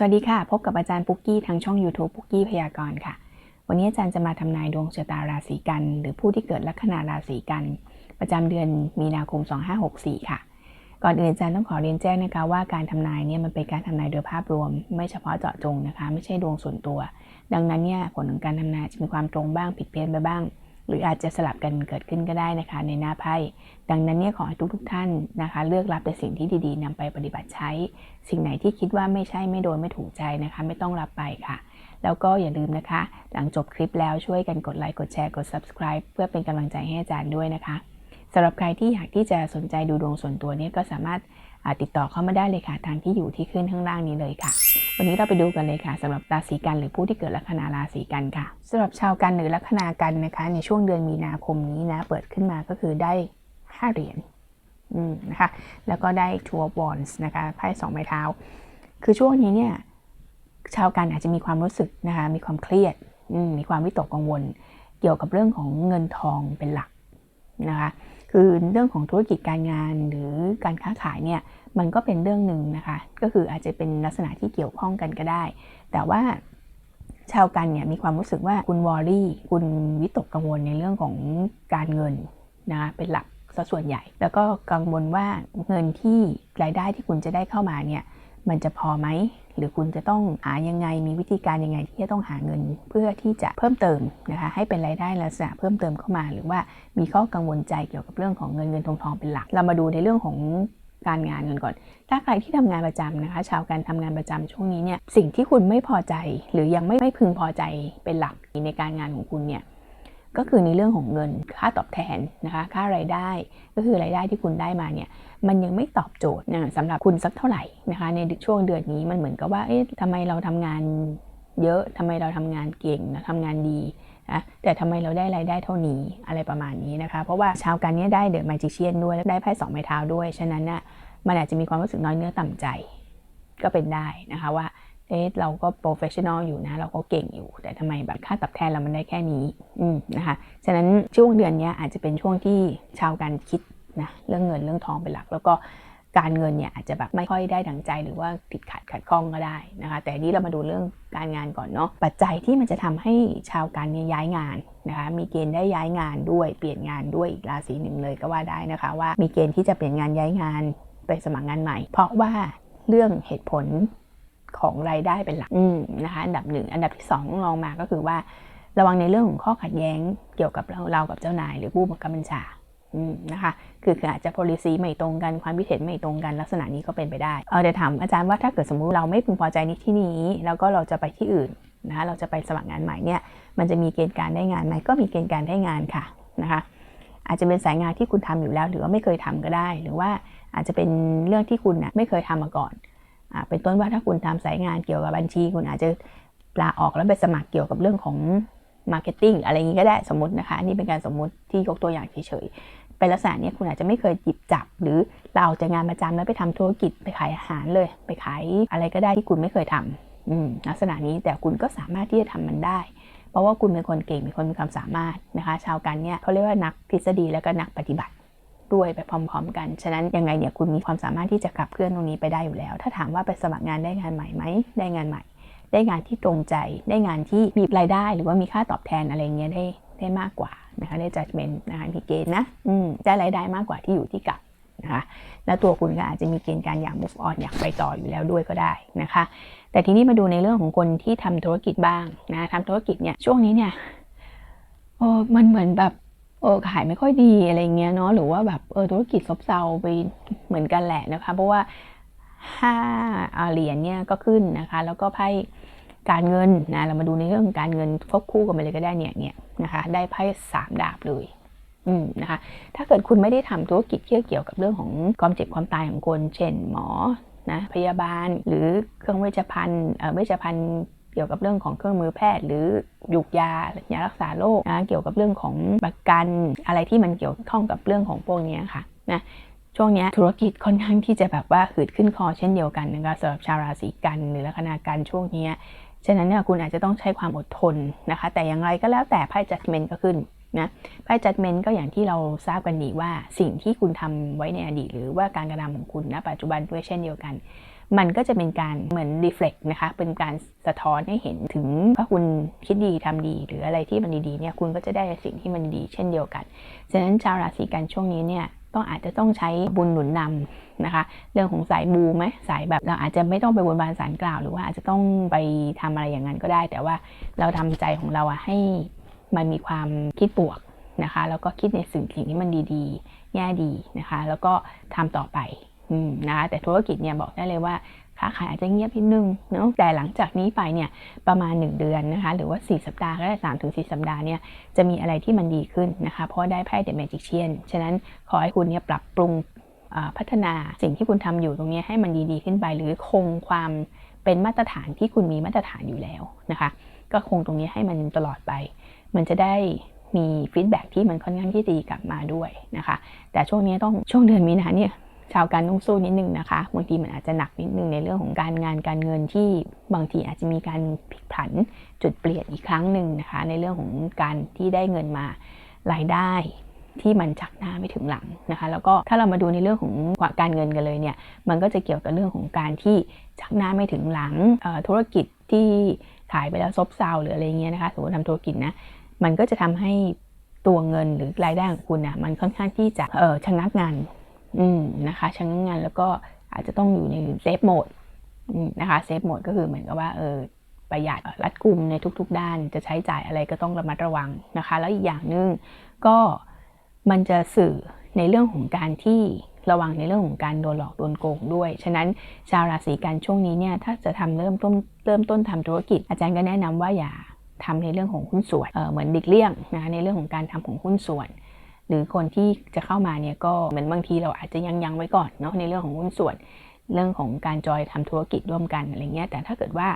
สวัสดีค่ะ พบกับอาจารย์ปุ๊กกี้ทางช่อง YouTube ปุ๊กกี้พยากรณ์ค่ะ วันนี้อาจารย์จะมาทำนายดวงชะตาราศีกัน หรือผู้ที่เกิดลัคนาราศีกัน ประจำเดือนมีนาคม 2564 ค่ะ ก่อนอื่นอาจารย์ต้องขอเรียนแจ้งนะคะว่าการทำนายเนี่ยมันเป็นการทำนายโดยภาพรวม ไม่เฉพาะเจาะจงนะคะ ไม่ใช่ดวงส่วนตัว ดังนั้นเนี่ยผลของการทำนายจะมีความตรงบ้างผิดเพี้ยนไปบ้าง หรืออาจจะสลับกันเกิดขึ้นก็ได้นะคะในหน้าไพ่ดังนั้นเนี่ยขอให้ทุกๆทท่านนะคะ เลือกรับแต่สิ่งที่ดีๆนำไปปฏิบัติใช้ สิ่งไหนที่คิดว่าไม่ใช่ไม่โดนไม่ถูกใจนะคะ ไม่ต้องรับไปค่ะ แล้วก็อย่าลืมนะคะ หลังจบคลิปแล้วช่วยกันกดไลค์กดแชร์กด subscribe เพื่อเป็นกำลังใจให้อาจารย์ด้วยนะคะสำหรับใครที่อยากที่จะสนใจดูดวงส่วนตัวเนี่ยก็สามารถ ติดต่อเข้ามาได้เลยค่ะทางที่อยู่ที่ขึ้นข้างล่างนี้เลยค่ะ วันนี้เราไปดูกันเลยค่ะสำหรับราศีกันหรือผู้ที่เกิดลัคนาราศีกันค่ะสำหรับชาวกันหรือลัคนากันนะคะ ในช่วงเดือนมีนาคมนี้นะเปิดขึ้นมาก็คือได้ห้าเหรียญนะคะแล้วก็ได้ two of wands นะคะไพ่สองไม้เท้า คือช่วงนี้เนี่ยชาวกันอาจจะมีความรู้สึกนะคะมีความเครียดมีความวิตกกังวล เกี่ยวกับเรื่องของเงินทองเป็นหลักนะคะ คือเรื่องของธุรกิจการงานหรือการค้าขายเนี่ยมันก็เป็นเรื่องหนึ่งนะคะ ก็คืออาจจะเป็นลักษณะที่เกี่ยวข้องกันก็ได้ แต่ว่าชาวกันเนี่ยมีความรู้สึกว่าคุณวอรี่ คุณวิตกกังวลในเรื่องของการเงินนะคะเป็นหลักซะส่วนใหญ่ แล้วก็กังวลว่าเงินที่รายได้ที่คุณจะได้เข้ามาเนี่ยมันจะพอไหม หรือคุณจะต้องหายังไงมีวิธีการยังไงที่จะต้องหาเงิน เพื่อที่จะเพิ่มเติมนะคะให้เป็นรายได้ลักษณะเพิ่มเติมเข้ามา หรือว่ามีข้อกังวลใจเกี่ยวกับเรื่องของเงินเงินทองทองเป็นหลัก เรามาดูในเรื่องของการงานกันก่อน ถ้าใครที่ทำงานประจำนะคะ ชาวการทำงานประจำช่วงนี้เนี่ยสิ่งที่คุณไม่พอใจ หรือยังไม่ไม่พึงพอใจเป็นหลักในการงานของคุณเนี่ย ก็คือในเรื่องของเงินค่าตอบแทนนะคะค่ารายได้ ก็คือรายได้ที่คุณได้มาเนี่ยมันยังไม่ตอบโจทย์นะสำหรับคุณสักเท่าไหร่นะคะในช่วงเดือนนี้มันเหมือนกับว่าเอ๊ะทำไมเราทำงานเยอะทำไมเราทำงานเก่งนะทำงานดีนะแต่ทำไมเราได้รายได้เท่านี้อะไรประมาณนี้นะคะ เพราะว่าชาวกันเนี้ได้เดอะมาจิเชียนด้วยแล้วได้ไพ่สองไม้เท้าด้วย ฉะนั้นน่ะมันอาจจะมีความรู้สึกน้อยเนื้อต่ำใจก็เป็นได้นะคะว่า เอ๊ะเราก็โปรเฟชชั่นอลอยู่นะ เราก็เก่งอยู่ แต่ทำไมแบบค่าตอบแทนเรามันได้แค่นี้อืมนะคะ ฉะนั้นช่วงเดือนนี้อาจจะเป็นช่วงที่ชาวการคิดนะเรื่องเงินเรื่องทองเป็นหลัก แล้วก็การเงินเนี่ยอาจจะแบบไม่ค่อยได้ดังใจหรือว่าติดขัดขัดข้องก็ได้นะคะ แต่นี้เรามาดูเรื่องการงานก่อนเนาะปัจจัยที่มันจะทำให้ชาวการเนี่ยย้ายงานนะคะ มีเกณฑ์ได้ย้ายงานด้วยเปลี่ยนงานด้วยอีกราศีหนึ่งเลยก็ว่าได้นะคะ ว่ามีเกณฑ์ที่จะเปลี่ยนงานย้ายงานไปสมัครงานใหม่ เพราะว่าเรื่องเหตุผล ของรายได้เป็นหลักนะคะอันดับหนึ่งอันดับที่สองลองมาก็คือว่า ระวังในเรื่องของข้อขัดแย้งเกี่ยวกับเราเรากับเจ้านาย หรือผู้บังคับบัญชานะคะคืออาจจะ policy ไม่ตรงกันความคิดเห็นไม่ตรงกันลักษณะนี้ก็เป็นไปได้เออเดี๋ยวถามอาจารย์ว่าถ้าเกิดสมมุติเราไม่พึงพอใจในที่นี้ แล้วก็เราจะไปที่อื่นนะคะเราจะไปสมัครงานใหม่เนี่ยมันจะมีเกณฑ์การได้งานไหมก็มีเกณฑ์การได้งานค่ะนะคะอาจจะเป็นสายงานที่คุณทำอยู่แล้ว หรือว่าไม่เคยทำก็ได้ หรือว่าอาจจะเป็นเรื่องที่คุณนะไม่เคยทำมาก่อน เป็นต้นว่าถ้าคุณทำสายงานเกี่ยวกับบัญชี คุณอาจจะลาออกแล้วไปสมัครเกี่ยวกับเรื่องของมาร์เก็ตติ้งอะไรอย่างนี้ก็ได้สมมตินะคะนี่เป็นการสมมุติที่ยกตัวอย่างเฉยๆเป็นลักษณะนี้คุณอาจจะไม่เคยจิบจับ หรือเราออกจากงานประจำแล้วไปทำธุรกิจไปขายอาหารเลย ไปขายอะไรก็ได้ที่คุณไม่เคยทำลักษณะนี้แต่คุณก็สามารถที่จะทำมันได้ เพราะว่าคุณเป็นคนเก่งเป็นคนมีความสามารถนะคะ ชาวกันเนี่ยเขาเรียกว่านักทฤษฎีแล้วก็นักปฏิบัติ ด้วยไปพร้อม ๆ กัน ฉะนั้นยังไงเนี่ยคุณมีความสามารถที่จะขับเคลื่อนตรงนี้ไปได้อยู่แล้ว ถ้าถามว่าไปสมัครงานได้งานใหม่ไหมได้งานใหม่ ได้งานที่ตรงใจ ได้งานที่มีรายได้ หรือว่ามีค่าตอบแทนอะไรเงี้ยได้ได้มากกว่านะคะได้จัดเมนนะคะมีเกณฑ์นะอืมได้รายได้มากกว่าที่อยู่ที่กับนะคะแล้วตัวคุณก็อาจจะมีเกณฑ์การอยาก move on อยากไปต่ออยู่แล้วด้วยก็ได้นะคะ แต่ทีนี้มาดูในเรื่องของคนที่ทำธุรกิจบ้างนะทำธุรกิจเนี่ยช่วงนี้เนี่ยโอ้มันเหมือนแบบ เออขายไม่ค่อยดีอะไรเงี้ยเนาะหรือว่าแบบเออธุรกิจซบเซาไปเหมือนกันแหละนะคะ เพราะว่าห้าเหรียญเนี่ยก็ขึ้นนะคะ แล้วก็ไพ่การเงินนะเรามาดูในเรื่องการเงินควบคู่กันไปเลยก็ได้เนี่ยเนี่ยนะคะได้ไพ่สามดาบเลยอืมนะคะถ้าเกิดคุณไม่ได้ทำธุรกิจเกี่ยวกับเรื่องของความเจ็บความตายของคน เช่นหมอนะพยาบาลหรือเครื่องเวชภัณฑ์เอ่อเวชภัณฑ์ เกี่ยวกับเรื่องของเครื่องมือแพทย์ หรือยุกยายารักษาโรคนะเกี่ยวกับเรื่องของประกันอะไรที่มันเกี่ยวข้องกับเรื่องของพวกนี้ค่ะนะช่วงนี้ธุรกิจค่อนข้างที่จะแบบว่าหืดขึ้นคอเช่นเดียวกันนะคะสำหรับชาวราศีกันหรือลัคนาการช่วงนี้ฉะนั้นเนี่ยคุณอาจจะต้องใช้ความอดทนนะคะ แต่อย่างไรก็แล้วแต่ไพ่จัดเมนก็ขึ้นนะไพ่จัดเมนก็อย่างที่เราทราบกันดีว่าสิ่งที่คุณทำไว้ในอดีต หรือว่าการกระทำของคุณณปัจจุบันด้วยเช่นเดียวกัน มันก็จะเป็นการเหมือนรีเฟล็กนะคะ เป็นการสะท้อนให้เห็นถึงถ้าคุณคิดดีทำดี หรืออะไรที่มันดีๆเนี่ยคุณก็จะได้สิ่งที่มันดีเช่นเดียวกันฉะนั้นชาวราศีกันช่วงนี้เนี่ยต้องอาจจะต้องใช้บุญหนุนนำนะคะ เรื่องของสายบูไหมสายแบบเราอาจจะไม่ต้องไปบนบานสารกล่าว หรือว่าอาจจะต้องไปทำอะไรอย่างนั้นก็ได้ แต่ว่าเราทำใจของเราอะให้มันมีความคิดบวกนะคะ แล้วก็คิดในสิ่งสิ่งที่มันดีๆ แง่ดีนะคะ แล้วก็ทำต่อไป นะคะแต่ธุรกิจเนี่ยบอกได้เลยว่าค้าขายอาจจะเงียบนิดนึงเนาะแต่หลังจากนี้ไปเนี่ยประมาณ 1 เดือนนะคะหรือว่า 4 สัปดาห์ก็ได้3ถึง4สัปดาห์เนี่ยจะมีอะไรที่มันดีขึ้นนะคะเพราะได้ไพ่เดอะแมจิกเชียนฉะนั้นขอให้คุณเนี่ยปรับปรุงพัฒนาสิ่งที่คุณทำอยู่ตรงนี้ให้มันดีๆขึ้นไป หรือคงความเป็นมาตรฐานที่คุณมีมาตรฐานอยู่แล้วนะคะก็คงตรงนี้ให้มันตลอดไป มันจะได้มีฟีดแบ็ที่มันค่อนข้างที่ดีกลับมาด้วยนะคะแต่ช่วงนี้ต้องช่วงเดือนมีนาเนี่ย ชาวการต้องสู้นิดนึงนะคะบางทีมันอาจจะหนักนิดนึงในเรื่องของการงานการเงินที่บางทีอาจจะมีการพลิกผันจุดเปลี่ยนอีกครั้งหนึ่งนะคะ ในเรื่องของการที่ได้เงินมารายได้ที่มันจักหน้าไม่ถึงหลังนะคะ แล้วก็ถ้าเรามาดูในเรื่องของการเงินกันเลยเนี่ย มันก็จะเกี่ยวกับเรื่องของการที่จักหน้าไม่ถึงหลังธุรกิจที่ขายไปแล้วซบเซาหรืออะไรเงี้ยนะคะสมมติทำธุรกิจนะมันก็จะทำให้ตัวเงินหรือรายได้ของคุณนะมันค่อนข้างที่จะเออชะงักงาน อืมนะคะชะงักงานแล้วก็อาจจะต้องอยู่ในเซฟโหมดนะคะเซฟโหมดก็คือเหมือนกับว่าเออประหยัดรัดกุมในทุก ๆ ด้าน จะใช้จ่ายอะไรก็ต้องระมัดระวังนะคะ แล้วอีกอย่างหนึ่งก็มันจะสื่อในเรื่องของการที่ระวังในเรื่องของการโดนหลอกโดนโกงด้วย ฉะนั้นชาวราศีกันช่วงนี้เนี่ยถ้าจะทำเริ่มต้นเริ่มต้นทำธุรกิจ อาจารย์ก็แนะนำว่าอย่าทำในเรื่องของหุ้นส่วนเเหมือนดิกเลี่ยงนะคะในเรื่องของการทำของหุ้นส่วน หรือคนที่จะเข้ามาเนี่ยก็เหมือนบางทีเราอาจจะยังยังไว้ก่อนเนาะในเรื่องของหุ้นส่วน เรื่องของการจอยทำธุรกิจร่วมกันอะไรเงี้ยแต่ถ้าเกิดว่า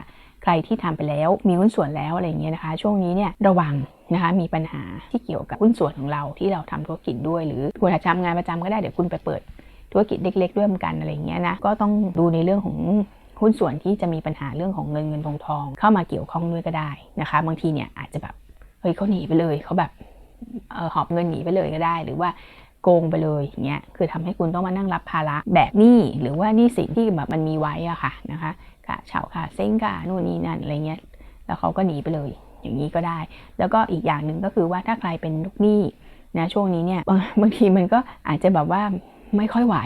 ใครที่ทำไปแล้วมีหุ้นส่วนแล้วอะไรเงี้ยนะคะ ช่วงนี้เนี่ยระวังนะคะมีปัญหาที่เกี่ยวกับหุ้นส่วนของเราที่เราทำธุรกิจด้วย หรือคุณอาจจะทำงานประจำก็ได้เดี๋ยวคุณไปเปิดธุรกิจเล็กๆร่วมกันอะไรเงี้ยนะก็ต้องดูในเรื่องของหุ้นส่วนที่จะมีปัญหาเรื่องของเงินเงินทองทอง เข้ามาเกี่ยวข้องด้วยก็ได้นะคะ บางทีเนี่ยอาจจะแบบเฮ้ยเขาหนีไปเลยเขาแบบ หอบเงินหนีไปเลยก็ได้ หรือว่าโกงไปเลยอย่างเงี้ยคือทำให้คุณต้องมานั่งรับภาระแบบหนี้หรือว่านี่สินที่แบบมันมีไว้อะค่ะนะคะค่าเช่าค่าเซ้งค่านู่นนี่นั่นอะไรเงี้ยแล้วเขาก็หนีไปเลยอย่างนี้ก็ได้ แล้วก็อีกอย่างหนึ่งก็คือว่าถ้าใครเป็นลูกหนี้นะช่วงนี้เนี่ยบางทีมันก็อาจจะแบบว่าไม่ค่อยไหว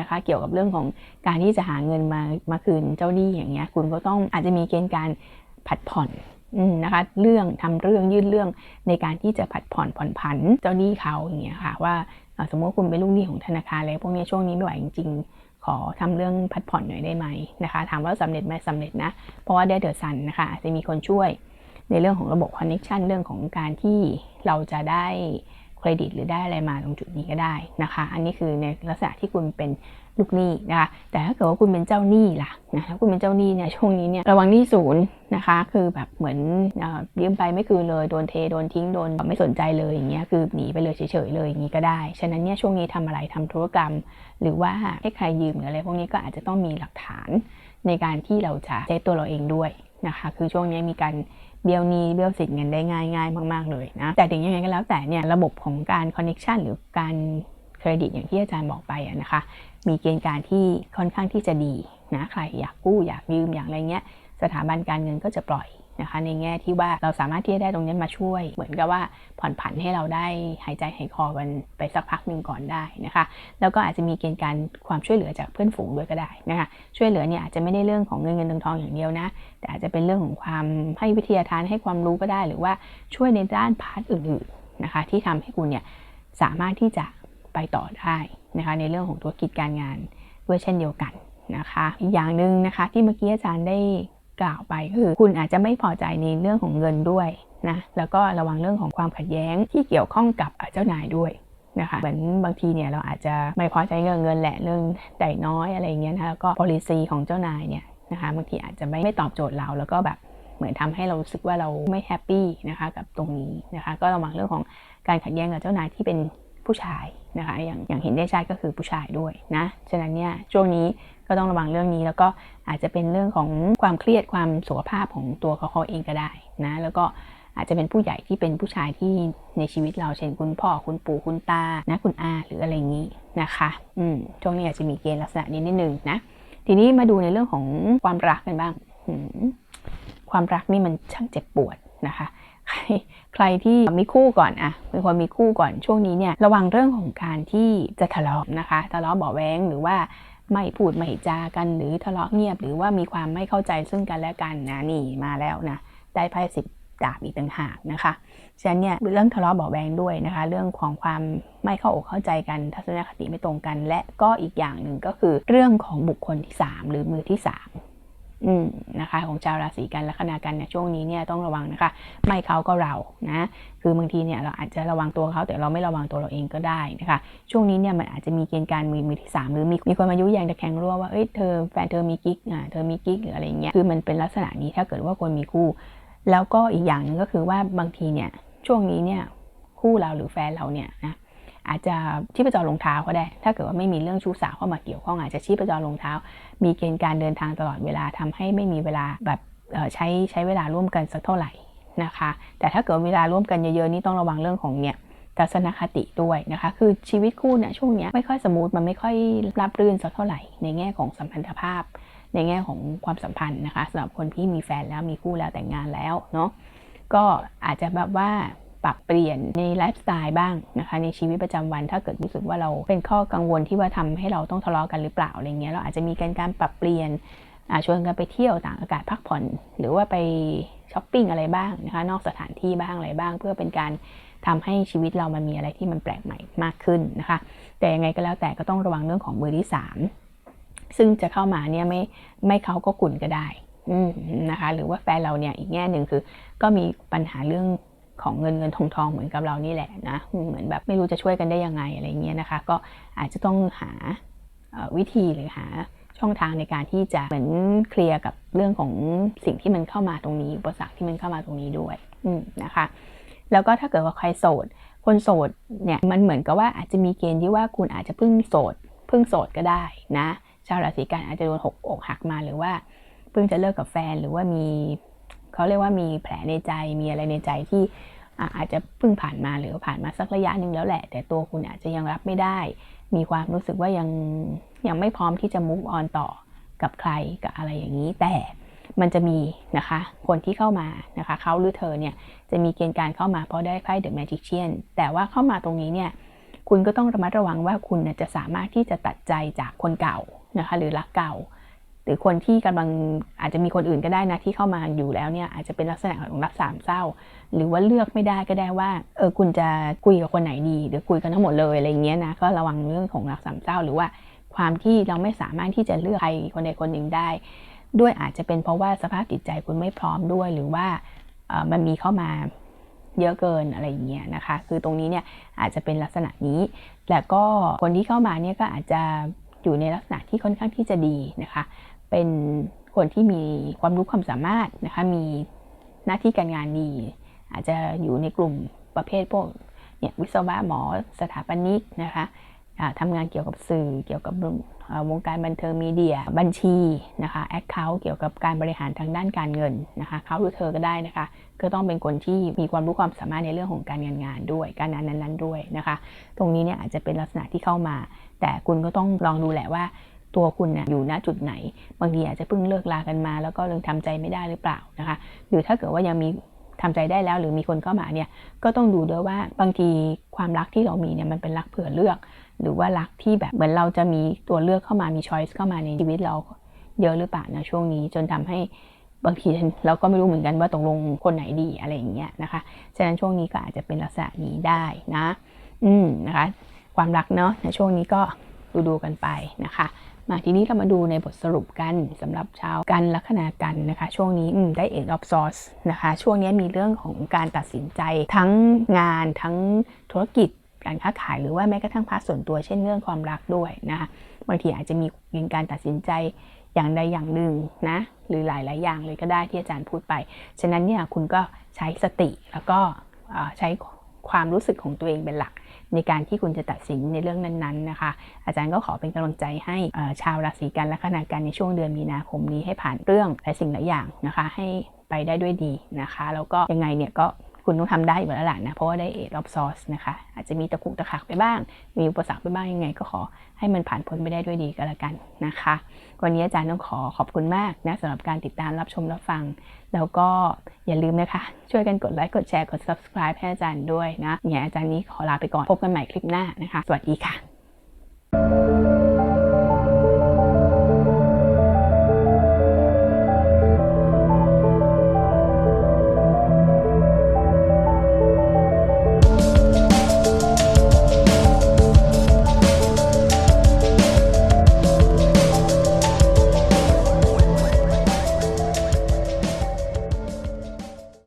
นะคะ เกี่ยวกับเรื่องของการที่จะหาเงินมามาคืนเจ้าหนี้อย่างเงี้ยคุณก็ต้องอาจจะมีเกณฑ์การผัดผ่อน นะคะเรื่องทำเรื่องยื่นเรื่องในการที่จะผัดผ่อนผ่อนผันเจ้าหนี้เขาอย่างเงี้ยค่ะว่าสมมติคุณเป็นลูกหนี้ของธนาคารแล้วพวกนี้ช่วงนี้ไม่ไหวจริงๆ ขอทำเรื่องผัดผ่อนหน่อยได้ไหมนะคะถามว่าสำเร็จไหมสำเร็จนะ เพราะว่าได้เดือดสันนะคะอาจจะมีคนช่วยในเรื่องของระบบคอนเน็ชันเรื่องของการที่เราจะได้เครดิตหรือได้อะไรมาตรงจุดนี้ก็ได้นะคะ อันนี้คือในลักษณะที่คุณเป็น ลูกหนี้นะคะแต่ถ้าเกิดว่าคุณเป็นเจ้าหนี้ล่ะนะถ้าคุณเป็นเจ้าหนี้เนี่ยช่วงนี้เนี่ยระวังหนี้ศูนย์นะคะ คือแบบเหมือนยืมไปไม่คืนเลยโดนเทโดนทิ้งโดนไม่สนใจเลยอย่างเงี้ยคือหนีไปเลยเฉยๆเลยอย่างงี้ก็ได้ฉะนั้นเนี่ยช่วงนี้ทำอะไรทำธุรกรรม หรือว่าให้ใครยืมหรืออะไรพวกนี้ก็อาจจะต้องมีหลักฐานในการที่เราจะเซฟตัวเราเองด้วยนะคะ คือช่วงนี้มีการเบี้ยวนี้เบี้ยวสิทธิ์เงินได้ง่ายง่ายมาก ๆ เลยนะ แต่ถึงยังไงก็แล้วแต่เนี่ยระบบของการคอนเน็ชันหรือการเครดิตอย่างที่อาจารย์บอกไปนะคะ มีเกณฑ์การที่ค่อนข้างที่จะดีนะใครอยากกู้อยากยืมอย่างไรเงี้ยสถาบันการเงินก็จะปล่อยนะคะในแง่ที่ว่าเราสามารถที่จะได้ตรงนี้มาช่วย เหมือนกับว่าผ่อนผันให้เราได้หายใจหายคอกันไปสักพักหนึ่งก่อนได้นะคะ แล้วก็อาจจะมีเกณฑ์การความช่วยเหลือจากเพื่อนฝูงด้วยก็ได้นะคะช่วยเหลือเนี่ยอาจจะไม่ได้เรื่องของเงินเงินทองอย่างเดียวนะ แต่อาจจะเป็นเรื่องของความให้วิทยาทานให้ความรู้ก็ได้ หรือว่าช่วยในด้านพาร์ทอื่นๆนะคะที่ทำให้คุณเนี่ยสามารถที่จะไปต่อได้ นะคะในเรื่องของธุรกิจการงานด้วยเช่นเดียวกันนะคะอีกอย่างหนึ่งนะคะที่เมื่อกี้อาจารย์ได้กล่าวไปคือคุณอาจจะไม่พอใจในเรื่องของเงินด้วยนะแล้วก็ระวังเรื่องของความขัดแย้งที่เกี่ยวข้องกับเจ้านายด้วยนะคะเหมือนบางทีเนี่ยเราอาจจะไม่พอใจเงินเงินแหละเรื่องใดน้อยอะไรเงี้ยนะแล้วก็ policy ของเจ้านายเนี่ยนะคะบางทีอาจจะไม่ไม่ตอบโจทย์เราแล้วก็แบบเหมือนทำให้เรารู้สึกว่าเราไม่แฮปปี้นะคะกับตรงนี้นะคะก็ระวังเรื่องของการขัดแย้งกับเจ้านายที่เป็น ผู้ชายนะคะ อย่างอย่างเห็นได้ชัดก็คือผู้ชายด้วยนะ ฉะนั้นเนี่ยช่วงนี้ก็ต้องระวังเรื่องนี้แล้วก็อาจจะเป็นเรื่องของความเครียดความสุขภาพของตัวเขาเขาเองก็ได้นะ แล้วก็อาจจะเป็นผู้ใหญ่ที่เป็นผู้ชายที่ในชีวิตเราเช่นคุณพ่อคุณปู่คุณตานะคุณอาหรืออะไรอย่างนี้นะคะอืมช่วงนี้อาจจะมีเกณฑ์ลักษณะนี้นิดนึงนะทีนี้มาดูในเรื่องของความรักกันบ้าง ความรักนี่มันช่างเจ็บปวดนะคะ ใครใครที่มีคู่ก่อนอะเป็นคนมีคู่ก่อนช่วงนี้เนี่ยระวังเรื่องของการที่จะทะเลาะนะคะทะเลาะเบาแวงหรือว่าไม่พูดไม่จากันหรือทะเลาะเงียบ หรือว่ามีความไม่เข้าใจซึ่งกันและกันนะนี่มาแล้วนะได้ไพ่สิบดาบอีกต่างหากนะคะ ฉะนั้นเนี่ยเรื่องทะเลาะเบาแวงด้วยนะคะ เรื่องของความไม่เข้าอกเข้าใจกันทัศนคติไม่ตรงกัน และก็อีกอย่างหนึ่งก็คือเรื่องของบุคคลที่ 3 หรือมือที่ 3 อืมนะคะของชาวราศีกันลัคนากันเนี่ยช่วงนี้เนี่ยต้องระวังนะคะ ไม่เขาก็เรานะคือบางทีเนี่ยเราอาจจะระวังตัวเขาแต่เราไม่ระวังตัวเราเองก็ได้นะคะ ช่วงนี้เนี่ยมันอาจจะมีเกณฑ์การมือมือที่ 3 หรือมีมีคนมายุแยงตะแคงรั่วว่าเอ้ยเธอแฟนเธอมีกิ๊กอะเธอมีกิ๊กหรืออะไรเงี้ยคือมันเป็นลักษณะนี้ถ้าเกิดว่าคนมีคู่ แล้วก็อีกอย่างหนึ่งก็คือว่าบางทีเนี่ยช่วงนี้เนี่ยคู่เราหรือแฟนเราเนี่ยนะ อาจจะชีพจรรองเท้าก็ได้ ถ้าเกิดว่าไม่มีเรื่องชู้สาวเข้ามาเกี่ยวข้องอาจจะชีพจรรองเท้า มีเกณฑ์การเดินทางตลอดเวลาทำให้ไม่มีเวลาแบบใช้ใช้เวลาร่วมกันสักเท่าไหร่นะคะ แต่ถ้าเกิดเวลาร่วมกันเยอะๆนี่ต้องระวังเรื่องของเนี่ยทัศนคติด้วยนะคะ คือชีวิตคู่เนี่ยช่วงนี้ไม่ค่อยสมูทมันไม่ค่อยรับรื่นสักเท่าไหร่ในแง่ของสัมพันธภาพ ในแง่ของความสัมพันธ์นะคะสำหรับคนที่มีแฟนแล้วมีคู่แล้วแต่งงานแล้วเนาะก็อาจจะแบบว่า ปรับเปลี่ยนในไลฟ์สไตล์บ้างนะคะในชีวิตประจำวันถ้าเกิดรู้สึกว่าเราเป็นข้อกังวลที่ว่าทำให้เราต้องทะเลาะกันหรือเปล่าอะไรเงี้ยเราอาจจะมีการการปรับเปลี่ยนชวนกันไปเที่ยวต่างอากาศพักผ่อน หรือว่าไปช้อปปิ้งอะไรบ้างนะคะนอกสถานที่บ้างอะไรบ้าง เพื่อเป็นการทำให้ชีวิตเรามันมีอะไรที่มันแปลกใหม่มากขึ้นนะคะ แต่ยังไงก็แล้วแต่ก็ต้องระวังเรื่องของมือที่ 3 ซึ่งจะเข้ามาเนี่ยไม่ไม่เขาก็กุ่นก็ได้นะคะหรือว่าแฟนเราเนี่ยอีกแง่หนึ่งคือก็มีปัญหาเรื่อง ของเงินเงินทองทองเหมือนกับเรานี่แหละนะเหมือนแบบไม่รู้จะช่วยกันได้ยังไงอะไรเงี้ยนะคะ ก็อาจจะต้องหาวิธีหรือหาช่องทางในการที่จะเหมือนเคลียร์กับเรื่องของสิ่งที่มันเข้ามาตรงนี้อุปสรรคที่มันเข้ามาตรงนี้ด้วยนะคะ แล้วก็ถ้าเกิดว่าใครโสด คนโสดเนี่ยมันเหมือนกับว่าอาจจะมีเกณฑ์ที่ว่าคุณอาจจะเพิ่งโสดเพิ่งโสดก็ได้นะ ชาวราศีกันอาจจะโดนหกอกหักมาหรือว่าเพิ่งจะเลิกกับแฟนหรือว่ามี เขาเรียกว่ามีแผลในใจมีอะไรในใจที่อาจจะเพิ่งผ่านมาหรือผ่านมาสักระยะหนึ่งแล้วแหละ แต่ตัวคุณอาจจะยังรับไม่ได้ มีความรู้สึกว่ายังยังไม่พร้อมที่จะมุกออนต่อกับใครกับอะไรอย่างนี้ แต่มันจะมีนะคะ คนที่เข้ามานะคะ เขาหรือเธอเนี่ยจะมีเกณฑ์การเข้ามาเพราะได้ไพ่เดอะแมจิเชียนแต่ว่าเข้ามาตรงนี้เนี่ยคุณก็ต้องระมัดระวังว่าคุณจะสามารถที่จะตัดใจจากคนเก่านะคะ หรือรักเก่า หรือคนที่กำลังอาจจะมีคนอื่นก็ได้นะที่เข้ามาอยู่แล้วเนี่ยอาจจะเป็นลักษณะของรักสามเศร้า หรือว่าเลือกไม่ได้ก็ได้ว่าเออคุณจะคุยกับคนไหนดีหรือคุยกันทั้งหมดเลยอะไรเงี้ยนะก็ระวังเรื่องของรักสามเศร้า หรือว่าความที่เราไม่สามารถที่จะเลือกใครคนใดคนหนึ่งได้ ด้วยอาจจะเป็นเพราะว่าสภาพจิตใจคุณไม่พร้อมด้วย หรือว่ามันมีเข้ามาเยอะเกินอะไรอย่างเงี้ยนะคะ คือตรงนี้เนี่ยอาจจะเป็นลักษณะนี้ แล้วก็คนที่เข้ามาเนี่ยก็อาจจะอยู่ในลักษณะที่ค่อนข้างที่จะดีนะคะ เป็นคนที่มีความรู้ความสามารถนะคะ มีหน้าที่การงานดี อาจจะอยู่ในกลุ่มประเภทพวกเนี่ยวิศวะหมอสถาปนิกนะคะทำงานเกี่ยวกับสื่อเกี่ยวกับวงการบันเทิงมีเดียบัญชีนะคะแอคเคาท์เกี่ยวกับการบริหารทางด้านการเงินนะคะเขาหรือเธอก็ได้นะคะ ก็ต้องเป็นคนที่มีความรู้ความสามารถในเรื่องของการงานงานด้วย การงานนั้นๆด้วยนะคะ ตรงนี้เนี่ยอาจจะเป็นลักษณะที่เข้ามา แต่คุณก็ต้องลองดูแหละว่า ตัวคุณเนี่ยอยู่ณจุดไหน บางทีอาจจะเพิ่งเลิกลากันมา แล้วก็เรื่องทำใจไม่ได้หรือเปล่านะคะหรือถ้าเกิดว่ายังมีทำใจได้แล้วหรือมีคนเข้ามาเนี่ยก็ต้องดูด้วยว่าบางทีความรักที่เรามีเนี่ยมันเป็นรักเผื่อเลือก หรือว่ารักที่แบบเหมือนเราจะมีตัวเลือกเข้ามามีช้อยส์เข้ามาในชีวิตเราเยอะหรือเปล่านะช่วงนี้จนทำให้บางทีเราก็ไม่รู้เหมือนกันว่าตกลงคนไหนดีอะไรอย่างเงี้ยนะคะฉะนั้นช่วงนี้ก็อาจจะเป็นลักษณะนี้ได้นะ อืมนะคะ ความรักเนาะในช่วงนี้ก็ดูดูกันไปนะคะ มาทีนี้เรามาดูในบทสรุปกันสำหรับชาวกันลัคนากันนะคะ ช่วงนี้ได้เอ็ดออฟซอร์สนะคะ ช่วงนี้มีเรื่องของการตัดสินใจทั้งงานทั้งธุรกิจการค้าขายหรือว่าแม้กระทั่งพาร์ทส่วนตัวเช่นเรื่องความรักด้วยนะคะบางทีอาจจะมีการตัดสินใจอย่างใดอย่างหนึ่งนะหรือหลาย ๆ อย่างเลยก็ได้ที่อาจารย์พูดไป ฉะนั้นเนี่ยคุณก็ใช้สติแล้วก็ใช้ความรู้สึกของตัวเองเป็นหลัก ในการที่คุณจะตัดสินในเรื่องนั้นๆนะคะ อาจารย์ก็ขอเป็นกำลังใจให้ชาวราศีกันและขณะกันในช่วงเดือนมีนาคมนี้ให้ผ่านเรื่องหลายสิ่งหลายอย่างนะคะ ให้ไปได้ด้วยดีนะคะ แล้วก็ยังไงเนี่ยก็คุณต้องทำได้อยู่แล้วแหละนะ เพราะว่าได้เอรอบซอสนะคะ อาจจะมีตะคุกตะขักไปบ้าง มีอุปสรรคไปบ้างยังไง ก็ขอให้มันผ่านพ้นไปได้ด้วยดีก็แล้วกันนะคะ วันนี้อาจารย์ต้องขอขอบคุณมากนะสำหรับการติดตามรับชมรับฟัง แล้วก็อย่าลืมนะคะ ช่วยกันกดไลค์ กดแชร์ กด subscribe ให้อาจารย์ด้วยนะอย่างอาจารย์นี้ขอลาไปก่อน พบกันใหม่คลิปหน้านะคะ สวัสดีค่ะ